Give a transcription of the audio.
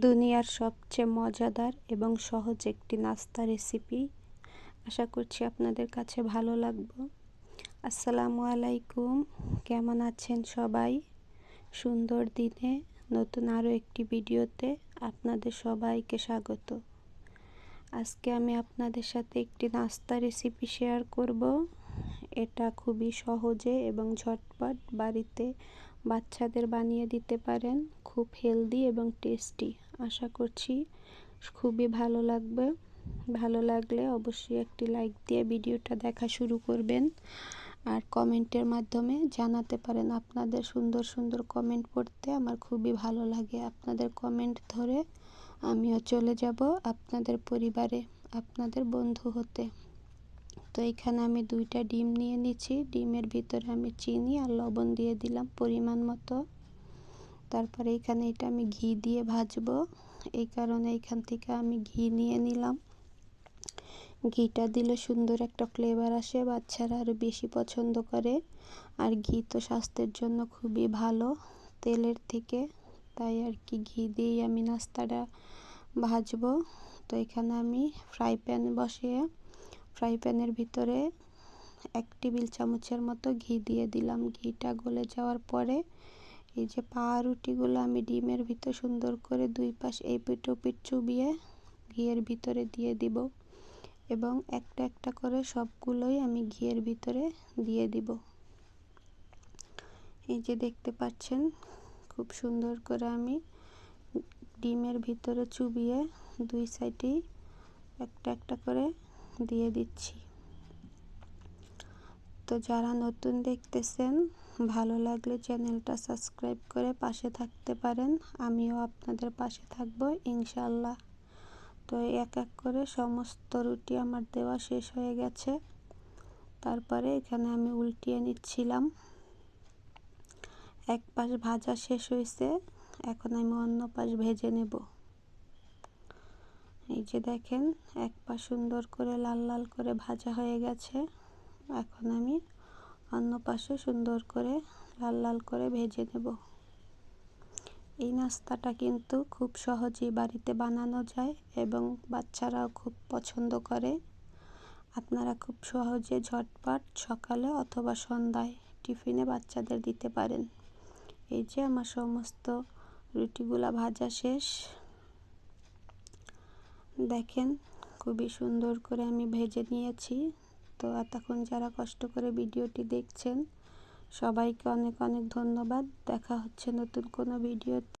দুনিয়ার সবচেয়ে মজাদার এবং সহজ একটি নাস্তা রেসিপি আশা করছি আপনাদের কাছে ভালো লাগবে। আসসালামু আলাইকুম। কেমন আছেন সবাই? সুন্দর দিনে নতুন আরও একটি ভিডিওতে আপনাদের সবাইকে স্বাগত। আজকে আমি আপনাদের সাথে একটি নাস্তা রেসিপি শেয়ার করব। এটা খুবই সহজে এবং ঝটপট বাড়িতে বাচ্চাদের বানিয়ে দিতে পারেন। খুব হেলদি এবং টেস্টি আশা করছি খুবই ভালো লাগবে। ভালো লাগলে অবশ্যই একটি লাইক দিয়ে ভিডিওটা দেখা শুরু করবেন। আর কমেন্টের মাধ্যমে জানাতে পারেন আপনাদের সুন্দর সুন্দর কমেন্ট পড়তে আমার খুবই ভালো লাগে। আপনাদের কমেন্ট ধরে আমিও চলে যাব আপনাদের পরিবারে, আপনাদের বন্ধু হতে। তো এখানে আমি দুইটা ডিম নিয়ে নিচ্ছি। ডিমের ভিতরে আমি চিনি আর লবণ দিয়ে দিলাম পরিমাণ মতো। তারপরে এখানে এটা আমি ঘি দিয়ে ভাজবো। এই কারণে এখান থেকে আমি ঘি নিয়ে নিলাম। ঘিটা দিলে সুন্দর একটা ফ্লেভার আসে, বাচ্চারা আরও বেশি পছন্দ করে। আর ঘি তো স্বাস্থ্যের জন্য খুবই ভালো, তেলের থেকে। তাই আর কি ঘি দিয়েই আমি নাস্তাটা ভাজবো। তো এখানে আমি ফ্রাই প্যান বসিয়ে ফ্রাই প্যানের ভিতরে এক টেবিল চামচের মতো ঘি দিয়ে দিলাম। ঘিটা গলে যাওয়ার পরে এই যে পাউরুটিগুলো আমি ডিমের ভিতর সুন্দর করে দুই পাশ এই পিঠ পিঠ চুবিয়ে ঘিয়ের ভিতরে দিয়ে দিব এবং একটা একটা করে সবগুলোই আমি ঘিয়ের ভিতরে দিয়ে দিব। এই যে দেখতে পাচ্ছেন, খুব সুন্দর করে আমি ডিমের ভিতরে চুবিয়ে দুই সাইডেই একটা একটা করে দিয়ে দিচ্ছি। তো যারা নতুন দেখতেছেন ভালো লাগলে চ্যানেলটা সাবস্ক্রাইব করে পাশে থাকতে পারেন। আমিও আপনাদের পাশে থাকব ইনশাল্লাহ তো এক এক করে সমস্ত রুটি আমার দেওয়া শেষ হয়ে গেছে। তারপরে এখানে আমি উল্টিয়ে নিচ্ছিলাম। এক পাশ ভাজা শেষ হয়েছে এখন আমি অন্য পাশ ভেজে নেব। এই যে দেখেন, এক পা সুন্দর করে লাল লাল করে ভাজা হয়ে গেছে। এখন আমি অন্য পাশে সুন্দর করে লাল লাল করে ভেজে নেব। এই নাস্তাটা কিন্তু খুব সহজেই বাড়িতে বানানো যায় এবং বাচ্চারাও খুব পছন্দ করে। আপনারা খুব সহজে ঝটপট সকালে অথবা সন্ধ্যায় টিফিনে বাচ্চাদের দিতে পারেন। এই যে আমার সমস্ত রুটিগুলা ভাজা শেষ। দেখেন, খুবই সুন্দর করে আমি ভেজে নিয়েছি। তো এতক্ষণ যারা কষ্ট করে ভিডিওটি দেখছেন, সবাইকে অনেক অনেক ধন্যবাদ। দেখা হচ্ছে নতুন কোনো ভিডিওতে।